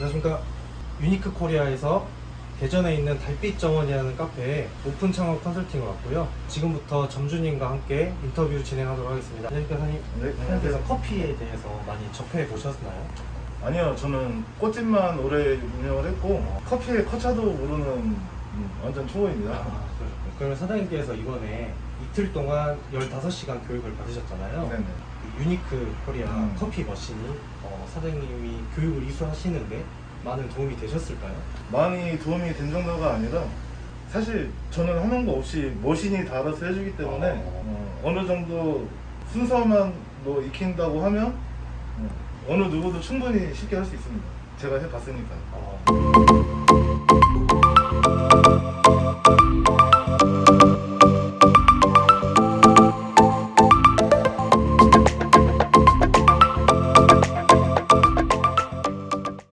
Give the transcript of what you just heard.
안녕하십니까. 유니크 코리아에서 대전에 있는 달빛 정원이라는 카페에 오픈 창업 컨설팅을 왔고요. 지금부터 점주님과 함께 인터뷰 진행하도록 하겠습니다. 안녕하십니까 사장님? 네, 사장님께서 커피에 대해서 많이 접해 보셨나요? 아니요, 저는 꽃집만 오래 운영을 했고 커피에 커차도 모르는 음, 완전 초보입니다. 아, 그러면 사장님께서 이번에 이틀 동안 15시간 교육을 받으셨잖아요 네네. 이 유니크 코리아 음. 커피 머신이 어, 사장님이 교육을 이수하시는데 많은 도움이 되셨을까요? 많이 도움이 된 정도가 아니라 사실 저는 하는 거 없이 머신이 다 알아서 해주기 때문에 어. 어, 느 정도 순서만 뭐 익힌다고 하면 어, 어느 누구도 충분히 쉽게 할 수 있습니다. 제가 해봤으니까. 어,